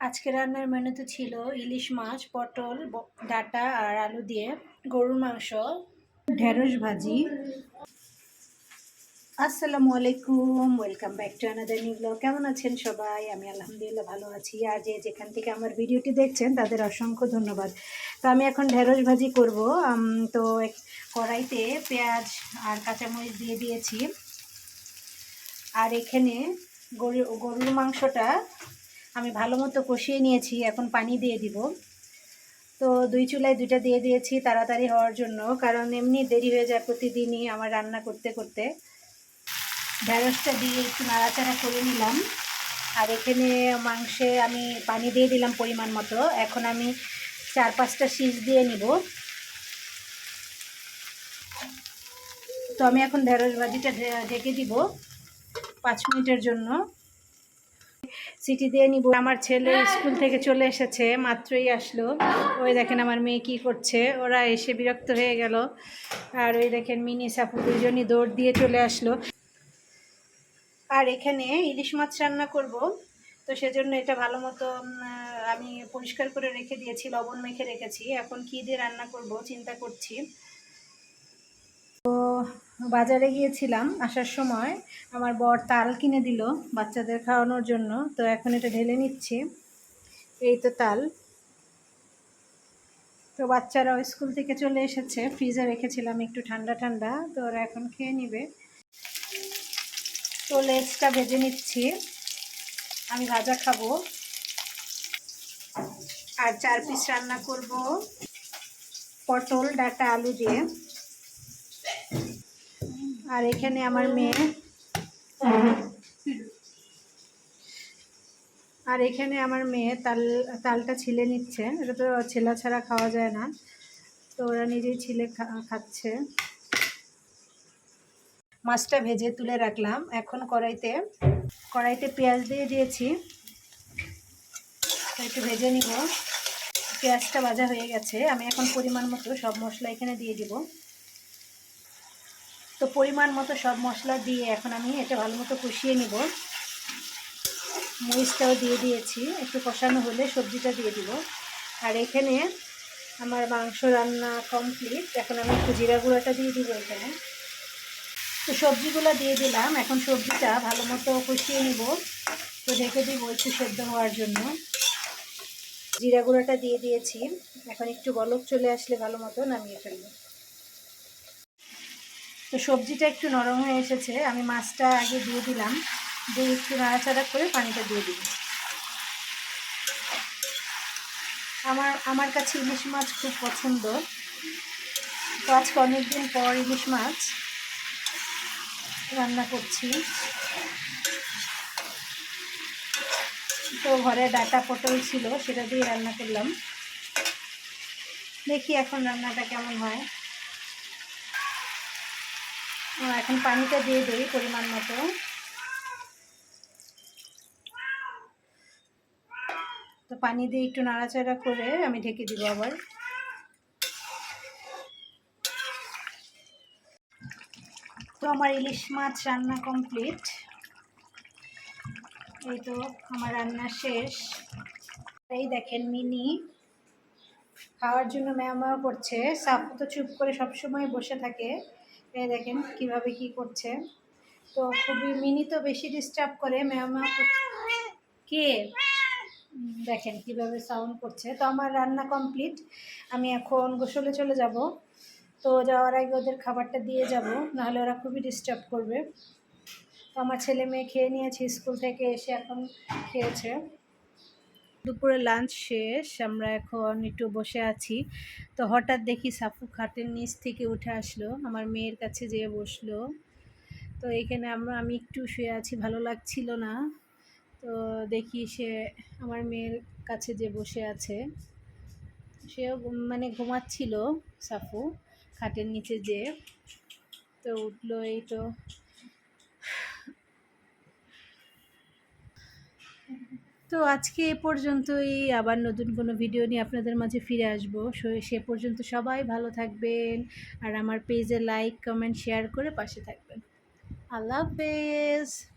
আজকে রান্নার মেনুতে ছিল ইলিশ মাছ, পটল ডাঁটা আর আলু দিয়ে গরুর মাংস, ঢেঁড়স ভাজি। আসসালামু আলাইকুম welcome back to another new blog কেমন আছেন সবাই? আমি আলহামদুলিল্লাহ ভালো আছি। আর যে যেখান থেকে আমার ভিডিওটি দেখছেন, তাদের অসংখ্য ধন্যবাদ। তো আমি এখন ঢেঁড়স ভাজি করব। তো কড়াইতে পেঁয়াজ আর কাঁচামরিচ দিয়ে দিয়েছি। আর এখানে গরু, গরুর মাংসটা আমি ভালো মতো কষিয়ে নিয়েছি, এখন পানি দিয়ে দিব। তো দুই চুলায় দুইটা দিয়ে দিয়েছি তাড়াতাড়ি হওয়ার জন্য, কারণ এমনি দেরি হয়ে যায় প্রতিদিনই আমার রান্না করতে করতে। ঢেঁড়সটা দিয়ে একটু নাড়াচাড়া করে নিলাম। আর এখানে মাংসে আমি পানি দিয়ে দিলাম পরিমাণ মতো। এখন আমি চার পাঁচটা শীষ দিয়ে নিব। তো আমি এখন ঢেঁড়স ভাজিটা ঢেকে দিব পাঁচ মিনিটের জন্য। সিটি দিয়ে নিব। আমার ছেলে স্কুল থেকে চলে এসেছে মাত্রই আসলো। ওই দেখেন আমার মেয়ে কি করছে। ওরা এসে বিরক্ত হয়ে গেল। আর ওই দেখেন মিনি সাপু দুজনই দৌড় দিয়ে চলে আসলো। আর এখানে ইলিশ মাছ রান্না করব। তো সেজন্য এটা ভালো মতো আমি পরিষ্কার করে রেখে দিয়েছি লবণ মেখে রেখেছি। এখন কি দিয়ে রান্না করব চিন্তা করছি। বাজারে গিয়েছিলাম আসার সময়। আমার বর তাল কিনে দিল বাচ্চাদের খাওয়ানোর জন্য। তো এখন এটা ঢেলে নিচ্ছি। এই তো তাল। তো বাচ্চারাও স্কুল থেকে চলে এসেছে। ফ্রিজে রেখেছিলাম একটু ঠান্ডা ঠান্ডা। তো ওরা এখন খেয়ে নিবে। তো লেজটা ভেজে নিচ্ছি। আমি ভাজা খাব। আর চার পিস রান্না করব। পটল, ডাটা, আলু দিয়ে। আর এখানে আমার মেয়ে। আর এখানে আমার মেয়ে তাল, তালটা ছিলে নিচ্ছে। এটা তো ছেলা ছাড়া খাওয়া যায় না। তো ওরা নিজেই ছিলে খাচ্ছে। মাছটা ভেজে তুলে রাখলাম। এখন কড়াইতে কড়াইতে পেঁয়াজ দিয়ে দিয়েছি। একটু ভেজে নিব। পেঁয়াজটা ভাজা হয়ে গেছে। আমি এখন পরিমাণ মতো সব মশলা এখানে দিয়ে দিব। তো পরিমাণ মতো সব মশলা দিয়ে এখন আমি এটা ভালো মতো কষিয়ে নিব। মরিচটাও দিয়ে দিয়েছি, একটু কষানো হলে সবজিটা দিয়ে দিব। আর এখানে আমার মাংস রান্না কমপ্লিট এখন আমি একটু জিরা গুঁড়োটা দিয়ে দিব এখানে। তো সবজিগুলো দিয়ে দিলাম। এখন সবজিটা ভালো মতো কষিয়ে নেব। তো ঢেকে দিব একটু সেদ্ধ হওয়ার জন্য। জিরা গুঁড়োটা দিয়ে দিয়েছি। এখন একটু বলক চলে আসলে ভালো মতো নামিয়ে ফেলব। তো সবজিটা একটু নরম হয়ে এসেছে, আমি মাছটা আগে দিয়ে দিলাম, দিয়ে একটু নাড়াচাড়া করে পানিটা দিয়ে দিই আমার আমার কাছে ইলিশ মাছ খুব পছন্দ। তো আজকে অনেকদিন পর ইলিশ মাছ রান্না করছি। তো ঘরে ডাটা পটল ছিল, সেটা দিয়ে রান্না করলাম। দেখি এখন রান্নাটা কেমন হয়। এখন পানিটা দিয়ে দিই পরিমাণ মতো। তো পানি দিয়ে একটু নাড়াচাড়া করে আমি ঢেকে দিব আবার। তো আমার ইলিশ মাছ রান্না কমপ্লিট। এই তো আমার রান্না শেষ। এই দেখেন মিনি খাওয়ার জন্য ম্যামা করছে। সাপু তো চুপ করে সবসময় বসে থাকে। এই দেখেন কীভাবে কি করছে। তো খুবই মিনি তো বেশি ডিস্টার্ব করে ম্যামা কে দেখেন কীভাবে সাউন্ড করছে। তো আমার রান্না কমপ্লিট আমি এখন গোসলে চলে যাব। তো যাওয়ার আগে ওদের খাবারটা দিয়ে যাব, নাহলে ওরা খুবই ডিস্টার্ব করবে। তো আমার ছেলে মেয়ে খেয়ে নিয়েছে, স্কুল থেকে এসে এখন খেয়েছে। দুপুরে লাঞ্চ শেষ, আমরা এখন একটু বসে আছি। তো হঠাৎ দেখি সাফু খাটের নিচ থেকে উঠে আসলো, আমার মেয়ের কাছে যেয়ে বসল। তো এখানে আমরা, আমি একটু শুয়ে আছি, ভালো লাগছিল না। তো দেখি সে, আমার মেয়ের কাছে যে বসে আছে, সেও মানে ঘুমাচ্ছিল সাফু খাটের নিচে যে তো উঠল এই তো। তো আজকে এ পর্যন্তই। আবার নতুন কোনো ভিডিও নিয়ে আপনাদের মাঝে ফিরে আসব। সে- পর্যন্ত সবাই ভালো থাকবেন। আর আমার পেজে লাইক কমেন্ট শেয়ার করে পাশে থাকবেন। আল্লাহ হাফেজ।